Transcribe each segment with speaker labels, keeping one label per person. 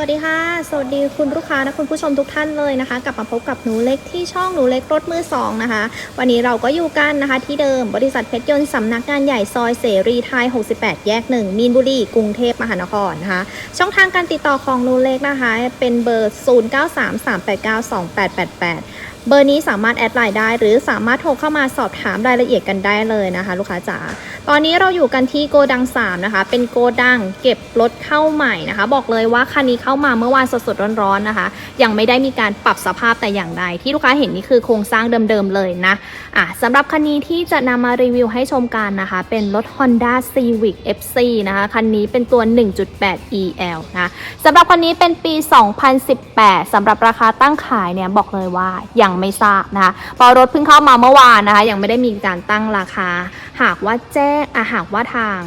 Speaker 1: วัสดีค่ะ สวัสดีคุณลูกค้าและคุณผู้ชมทุกท่านเลยนะคะ กลับมาพบกับหนูเล็กที่ช่องหนูเล็กรถมือสองนะคะ วันนี้เราก็อยู่กันนะคะ ที่เดิมบริษัทเพชรยนต์สำนักงานใหญ่ซอยเสรีไทย 68 แยก 1 มีนบุรี กรุงเทพมหานครนะคะ ช่องทางการติดต่อของหนูเล็กนะคะ เป็นเบอร์ 0933892888 เบอร์นี้สามารถแอดไลน์ได้ หรือสามารถโทรเข้ามาสอบถามรายละเอียดกันได้เลยนะคะ ลูกค้าจ๋าตอนนี้เราอยู่กันที่โกดัง 3 นะคะ เป็นโกดังเก็บรถเข้าใหม่นะคะ บอกเลยว่าคันนี้เข้ามาเมื่อวานสดๆร้อนๆนะคะ ยังไม่ได้มีการปรับสภาพแต่อย่างใด ที่ลูกค้าเห็นนี่คือโครงสร้างเดิมๆเลยนะอะสำหรับคันนี้ที่จะนำมารีวิวให้ชมกันนะคะ เป็นรถ Honda Civic FC นะคะ คันนี้เป็นตัว 1.8 EL นะสำหรับคันนี้เป็นปี 2018สำหรับราคาตั้งขายเนี่ยบอกเลยว่ายังไม่ทราบนะคะเพอรถเพิ่งเข้ามาเมื่อวานนะคะ ยังไม่ได้มีการตั้งราคา หากว่าแจ้งอะหากว่าทาง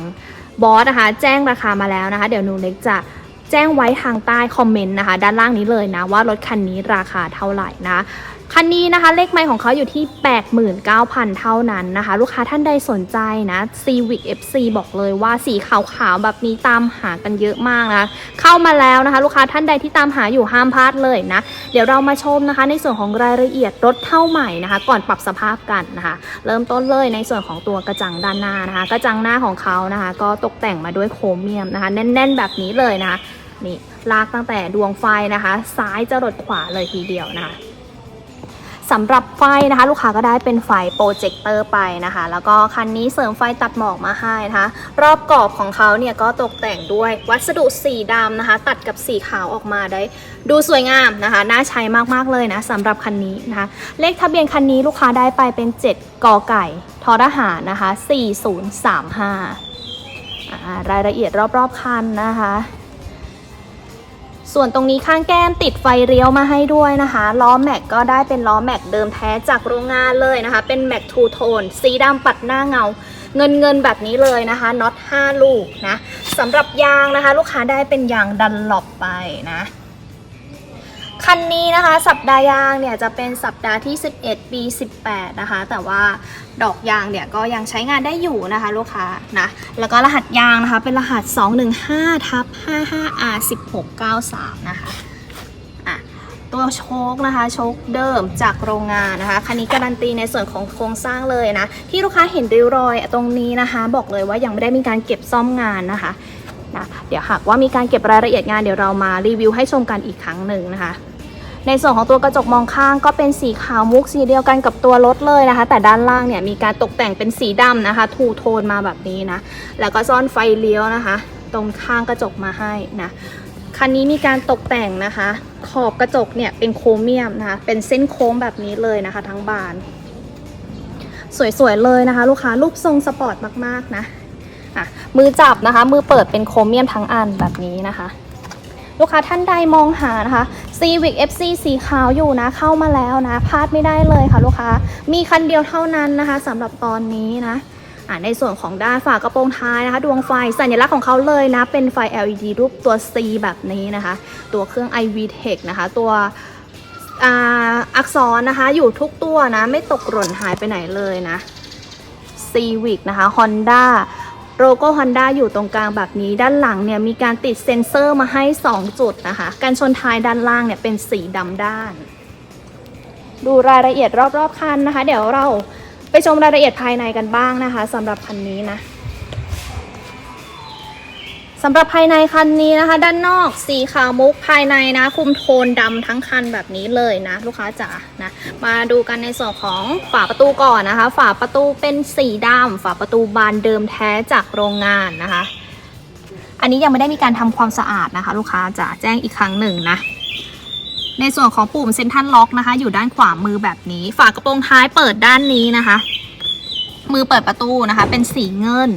Speaker 1: บอสนะคะ แจ้งราคามาแล้วนะคะ เดี๋ยวหนูเล็กจะแจ้งไว้ทางใต้คอมเมนต์นะคะ ด้านล่างนี้เลยนะว่ารถคันนี้ราคาเท่าไหร่นะ คันนี้นะคะเลขไมล์ของเขาอยู่ที่ 89,000 เท่านั้นนะคะ ลูกค้าท่านใดสนใจนะ Civic FC บอกเลยว่าสีขาวๆแบบนี้ตามหากันเยอะมากนะเข้ามาแล้วนะคะ ลูกค้าท่านใดที่ตามหาอยู่ห้ามพลาดเลยนะ เดี๋ยวเรามาชมนะคะ ในส่วนของรายละเอียดรถเท่าใหม่นะคะ ก่อนปรับสภาพกันนะคะ เริ่มต้นเลยในส่วนของตัวกระจังด้านหน้านะคะ กระจังหน้าของเขานะคะ ก็ตกแต่งมาด้วยโครเมียมนะคะ แน่น ๆ แบบนี้เลยนะคะนี่ลากตั้งแต่ดวงไฟนะคะ ซ้ายจะรดขวาเลยทีเดียวนะคะ สำหรับไฟนะคะ ลูกค้าก็ได้เป็นไฟโปรเจคเตอร์ไปนะคะ แล้วก็คันนี้เสริมไฟตัดหมอกมาให้นะคะ รอบกรอบของเขาเนี่ยก็ตกแต่งด้วยวัสดุสีดำนะคะ ตัดกับสีขาวออกมาได้ ดูสวยงามนะคะ น่าใช้มากๆเลยนะสำหรับคันนี้นะคะ เลขทะเบียนคันนี้ลูกค้าได้ไปเป็น 7กอไก่ทอทหารนะคะ4035อ่ารายละเอียดรอบๆคันนะคะ ส่วนตรงนี้ข้างแก้มติดไฟเลี้ยวมาให้ด้วยนะคะล้อแม็กก็ได้เป็นล้อแม็กเดิมแท้จากโรงงานเลยนะคะ เป็นแม็กทูโทนสีดำปัดหน้าเงา เงินเงินแบบนี้เลยนะคะน็อต5ลูกนะสำหรับยางนะคะ ลูกค้าได้เป็นยางดันหลบไปนะ คันนี้นะคะสัปดาห์ยางเนี่ยจะเป็นสัปดาห์ที่ 11 ปี 18 นะคะ แต่ว่าดอกยางเนี่ยก็ยังใช้งานได้อยู่นะคะลูกค้านะแล้วก็รหัสยางนะคะเป็นรหัส 215ทับ 55R 1693 นะคะอะตัวโชคนะคะโชคเดิมจากโรงงานนะคะ คันนี้การันตีในส่วนของโครงสร้างเลยนะ ที่ลูกค้าเห็นริ้วรอยตรงนี้นะคะ บอกเลยว่ายังไม่ได้มีการเก็บซ่อมงานนะคะนะเดี๋ยวหากว่ามีการเก็บรายละเอียดงานเดี๋ยวเรามารีวิวให้ชมกันอีกครั้งหนึ่งนะคะ ในส่วนของตัวกระจกมองข้างก็เป็นสีขาวมุกสีเดียวกันกับตัวรถเลยนะคะ แต่ด้านล่างเนี่ยมีการตกแต่งเป็นสีดำนะคะ ทูโทนมาแบบนี้นะ แล้วก็ซ่อนไฟเลี้ยวนะคะ ตรงข้างกระจกมาให้นะคันนี้มีการตกแต่งนะคะ ขอบกระจกเนี่ยเป็นโครเมียมนะคะ เป็นเส้นโค้งแบบนี้เลยนะคะ ทั้งบาน สวยๆเลยนะคะ ลูกค้ารูปทรงสปอร์ตมากๆนะอะมือจับนะคะ มือเปิดเป็นโครเมียมทั้งอันแบบนี้นะคะ ลูกค้าท่านใดมองหานะคะ Civic FC สีขาวอยู่นะเข้ามาแล้วนะพลาดไม่ได้เลยค่ะลูกค้า มีคันเดียวเท่านั้นนะคะสำหรับตอนนี้นะในส่วนของด้านฝากระโปรงท้ายนะคะ ดวงไฟสัญลักษณ์ของเขาเลยนะ เป็นไฟ LED รูปตัว C แบบนี้นะคะ ตัวเครื่อง iV Tech นะคะ ตัวอ,อักษรนะคะ อยู่ทุกตัวนะ ไม่ตกหล่นหายไปไหนเลยนะ Civic นะคะ Honda โลโก้ Honda อยู่ตรงกลางแบบนี้ ด้านหลังเนี่ยมีการติดเซ็นเซอร์มาให้ 2 จุดนะคะ การชนท้ายด้านล่างเนี่ยเป็นสีดำด้าน ดูรายละเอียดรอบๆคันนะคะ เดี๋ยวเราไปชมรายละเอียดภายในกันบ้างนะคะสำหรับคันนี้นะ สำหรับภายในคันนี้นะคะ ด้านนอกสีขาวมุกภายในนะ คุมโทนดำทั้งคันแบบนี้เลยนะ ลูกค้าจ๋านะ มาดูกันในส่วนของฝาประตูก่อนนะคะ ฝาประตูเป็นสีดำฝาประตูบานเดิมแท้จากโรงงานนะคะ อันนี้ยังไม่ได้มีการทำความสะอาดนะคะ ลูกค้าจ๋าแจ้งอีกครั้งหนึ่งนะในส่วนของปุ่มเซ็นทรัลล็อกนะคะ อยู่ด้านขวามือแบบนี้ ฝากระโปรงท้ายเปิดด้านนี้นะคะ มือเปิดประตูนะคะ เป็นสีเงิน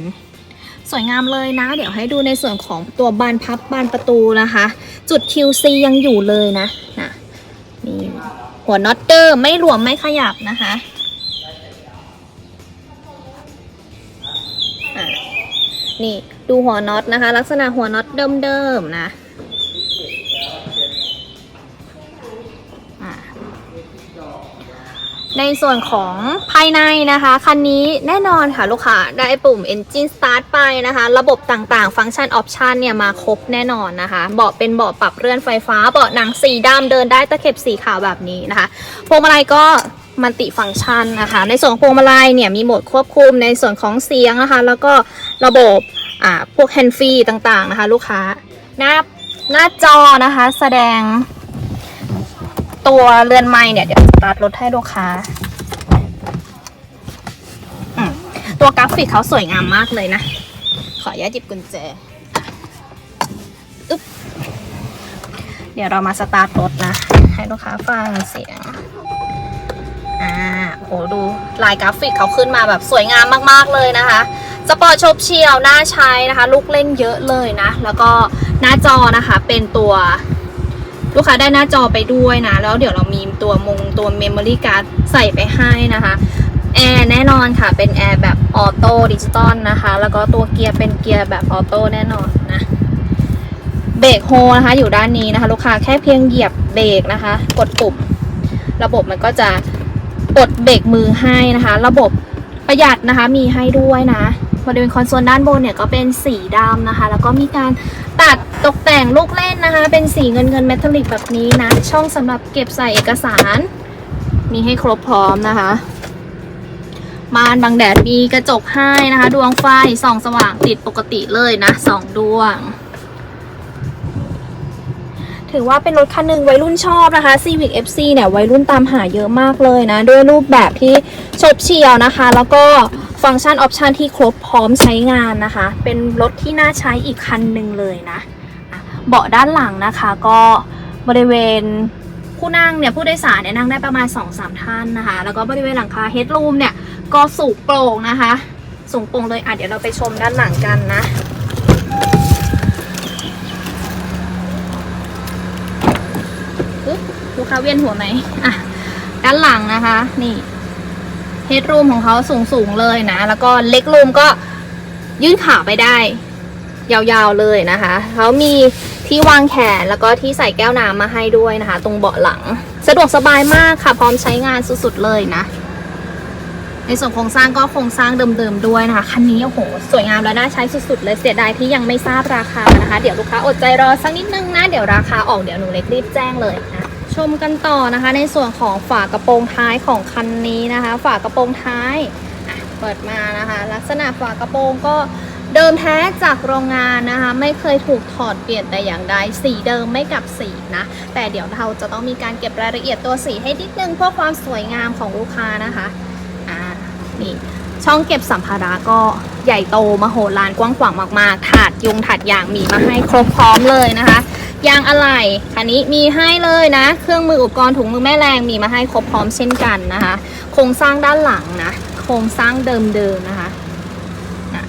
Speaker 1: สวยงามเลยนะ เดี๋ยวให้ดูในส่วนของตัวบานพับบานประตูนะคะ จุด QC ยังอยู่เลยนะนะนี่หัวน็อตเตอร์ไม่หลวมไม่ขยับนะคะอะนี่ดูหัวน็อตนะคะ ลักษณะหัวน็อตเดิมๆนะ ในส่วนของภายในนะคะ คันนี้แน่นอนค่ะลูกค้าได้ปุ่ม Engine Start ไปนะคะ ระบบต่างๆ ฟังก์ชันออปชันเนี่ยมาครบแน่นอนนะคะ เบาะเป็นเบาะปรับเลื่อนไฟฟ้า เบาะหนังสีดำเดินได้ตะเข็บสีขาวแบบนี้นะคะพวงมาลัยก็มันติฟังก์ชันนะคะ ในส่วนของพวงมาลัยเนี่ยมีโหมดควบคุมในส่วนของเสียงนะคะ แล้วก็ระบบอ่าพวกแฮนด์ฟรีต่างๆนะคะ ลูกค้าหน้าหน้าจอนะคะ แสดง ตัวเรือนไม้เนี่ยเดี๋ยวสตาร์ทรถให้ลูกค้า ตัวกราฟิกเขาสวยงามมากเลยนะ ขออนุญาตหยิบกุญแจอึ๊บเดี๋ยวเรามาสตาร์ทรถนะ ให้ลูกค้าฟังเสียง อ่าโหดูลายกราฟิกเขาขึ้นมาแบบสวยงามมากๆเลยนะคะสปอร์ตชบเชียวน่าใช้นะคะ ลูกเล่นเยอะเลยนะ แล้วก็หน้าจอนะคะเป็นตัว ลูกค้าได้หน้าจอไปด้วยนะ แล้วเดี๋ยวเรามีตัวมงตัวเมมโมรี่การ์ดใส่ไปให้นะคะแอร์แน่นอนค่ะ เป็นแอร์แบบออโต้ดิจิตอลนะคะ แล้วก็ตัวเกียร์เป็นเกียร์แบบออโต้แน่นอนนะเบรกโฮนะคะ อยู่ด้านนี้นะคะ ลูกค้าแค่เพียงเหยียบเบรกนะคะ กดปุ่มระบบมันก็จะกดเบรกมือให้นะคะ ระบบประหยัดนะคะมีให้ด้วยนะ บริเวณคอนโซลด้านบนเนี่ยก็เป็นสีดำนะคะ แล้วก็มีการตัดตกแต่งลูกเล่นนะคะ เป็นสีเงินเงินเมทัลลิกแบบนี้นะ ช่องสำหรับเก็บใส่เอกสาร มีให้ครบพร้อมนะคะมานบังแดดมีกระจกให้นะคะ ดวงไฟส่องสว่างติดปกติเลยนะสองดวง ถือว่าเป็นรถคันหนึ่งวัยรุ่นชอบนะคะ Civic FC เนี่ยวัยรุ่นตามหาเยอะมากเลยนะ ด้วยรูปแบบที่ชบเฉียวนะคะ แล้วก็ฟังก์ชันออปชันที่ครบพร้อมใช้งานนะคะ เป็นรถที่น่าใช้อีกคันหนึ่งเลยนะ เบาะด้านหลังนะคะก็บริเวณผู้นั่งเนี่ยผู้โดยสารเนี่ยนั่งได้ประมาณ 2-3 ท่านนะคะ แล้วก็บริเวณหลังคาเฮด o ูมเนี่ยก็สูงโปร่งนะคะ สูงโปร่งเลยอะเดี๋ยวเราไปชมด้านหลังกันนะ ปุ๊บลูกค้าเวียนหัวไหมอะด้านหลังนะคะ นี่เฮดรูมของเขาสูงสูงเลยนะ แล้วก็เล็กรูมก็ยื่นขาไปได้ ยาวๆเลยนะคะ เขามีที่วางแขนแล้วก็ที่ใส่แก้วน้ำมาให้ด้วยนะคะ ตรงเบาะหลัง สะดวกสบายมากค่ะ พร้อมใช้งานสุดๆเลยนะ ในส่วนโครงสร้างก็โครงสร้างเดิมๆด้วยนะคะคันนี้โอ้โหสวยงามและน่าใช้สุดๆเลยเสียดายที่ยังไม่ทราบราคานะคะ เดี๋ยวลูกค้าอดใจรอสักนิดนึงนะเดี๋ยวราคาออกเดี๋ยวหนูเล็กรีบแจ้งเลยนะชมกันต่อนะคะ ในส่วนของฝากระโปรงท้ายของคันนี้นะคะ ฝากระโปรงท้ายเปิดมานะคะ ลักษณะฝากระโปรงก็เดิมแท้จากโรงงานนะคะ ไม่เคยถูกถอดเปลี่ยนแต่อย่างใดสีเดิมไม่กลับสีนะ แต่เดี๋ยวเราจะต้องมีการเก็บรายละเอียดตัวสีให้นิดนึงเพื่อความสวยงามของลูกค้านะคะ นี่ช่องเก็บสัมภาระก็ใหญ่โตมโหฬารกว้างขวางมากๆ ถาดยุงถาดยางมีมาให้ครบพร้อมเลยนะคะยางอะไหล่คันนี้มีให้เลยนะ เครื่องมืออุปกรณ์ถุงมือแม่แรงมีมาให้ครบพร้อมเช่นกันนะคะ โครงสร้างด้านหลังนะ โครงสร้างเดิมๆนะคะอะ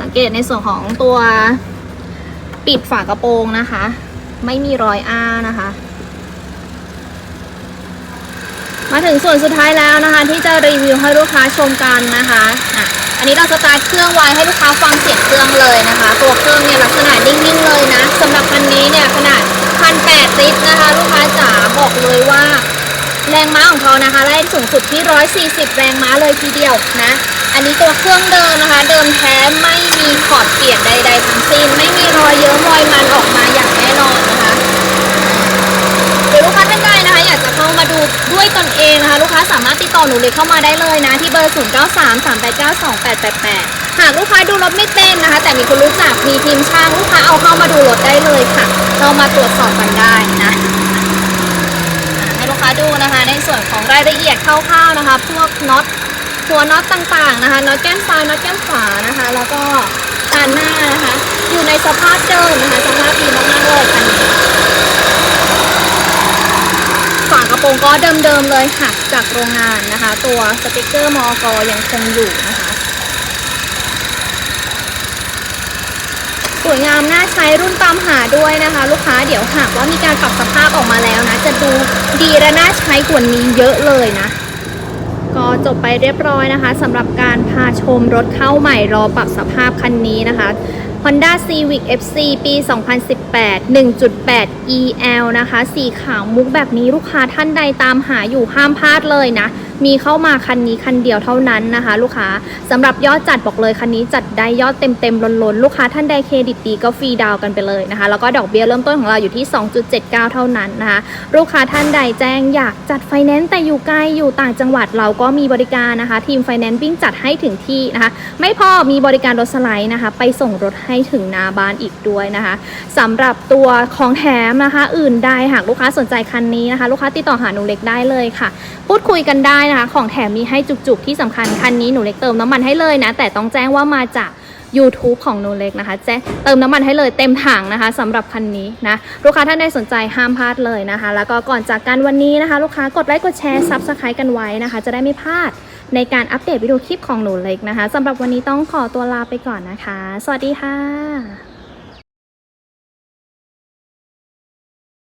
Speaker 1: สังเกตในส่วนของตัวปิดฝากระโปรงนะคะ ไม่มีรอยอ้านะคะ มาถึงส่วนสุดท้ายแล้วนะคะ ที่จะรีวิวให้ลูกค้าชมกันนะคะอะอันนี้เราสตาร์ทเครื่องไว้ให้ลูกค้าฟังเสียงเครื่องเลยนะคะ ตัวเครื่องเนี่ยลักษณะนิ่งๆเลยนะสำหรับคันนี้เนี่ยขนาดพันแปดลิตรนะคะ ลูกค้าจ๋าบอกเลยว่า แรงม้าของเขานะคะได้สูงสุดที่ 140 แรงม้าเลยทีเดียวนะอันนี้ตัวเครื่องเดิมนะคะ เดิมแท้ไม่มีขอดเปลี่ยนใด ๆ ทั้งสิ้น ไม่มีรอยเยิ้มรอยมันออก ด้วยตนเองนะคะ ลูกค้าสามารถติดต่อหนูเล็กเข้ามาได้เลยนะ ที่เบอร์ 0 9 3 3 8 9 2 8 8 8 หากลูกค้าดูรถไม่เป็นนะคะ แต่มีคนรู้จักมีทีมช่างลูกค้าเอาเข้ามาดูรถได้เลยค่ะ เรามาตรวจสอบกันได้นะให้ลูกค้าดูนะคะ ในส่วนของรายละเอียดคร่าวๆนะคะ พวกน็อตหัวน็อตต่างๆนะคะน็อตแก้มซ้ายน็อตแก้มขวานะคะ แล้วก็ตานหน้านะคะ อยู่ในสภาพเดิมนะคะสภาพดีมากๆเลยคันนี้ ฝาก ระโปรงก็เดิมๆเลยค่ะ จากโรงงานนะคะ ตัวสติกเกอร์มอกยังคงอยู่นะคะ สวยงามน่าใช้รุ่นตามหาด้วยนะคะ ลูกค้าเดี๋ยวหากว่ามีการปรับสภาพออกมาแล้วนะ จะดูดีและน่าใช้กว่านี้เยอะเลยนะก็จบไปเรียบร้อยนะคะสำหรับการพาชมรถเข้าใหม่รอปรับสภาพคันนี้นะคะ Honda Civic FC ปี 2018 1.8 EL นะคะ สีขาวมุกแบบนี้ลูกค้าท่านใดตามหาอยู่ห้ามพลาดเลยนะมีเข้ามาคันนี้คันเดียวเท่านั้นนะคะ ลูกค้าสำหรับยอดจัดบอกเลยคันนี้จัดได้ยอดเต็มเต็มล้นๆ ลูกค้าท่านใดเครดิตดีก็ฟรีดาวกันไปเลยนะคะ แล้วก็ดอกเบี้ยเริ่มต้นของเราอยู่ที่ 2.79 เท่านั้นนะคะ ลูกค้าท่านใดแจ้งอยากจัดไฟแนนซ์แต่อยู่ไกลอยู่ต่างจังหวัดเราก็มีบริการนะคะ ทีมไฟแนนซ์วิ่งจัดให้ถึงที่นะคะ ไม่พอมีบริการรถสไลด์นะคะ ไปส่งรถให้ถึงนาบ้านอีกด้วยนะคะสำหรับตัวของแถมนะคะ อื่นใดหากลูกค้าสนใจคันนี้นะคะ ลูกค้าติดต่อหาหนูเล็กได้เลยค่ะ พูดคุยกันได้นะคะ ของแถมมีให้จุกๆ ที่สำคัญคันนี้หนูเล็กเติมน้ำมันให้เลยนะ แต่ต้องแจ้งว่ามาจาก YouTube ของหนูเล็กนะคะแจ้งเติมน้ำมันให้เลยเต็มถังนะคะสำหรับคันนี้นะลูกค้าท่านใดสนใจห้ามพลาดเลยนะคะ แล้วก็ก่อนจากกันวันนี้นะคะ ลูกค้ากดไลค์กดแชร์ซับสไครต์กันไว้นะคะ จะได้ไม่พลาดในการอัปเดตวิดีโอคลิปของหนูเล็กนะคะสำหรับวันนี้ต้องขอตัวลาไปก่อนนะคะ สวัสดีค่ะ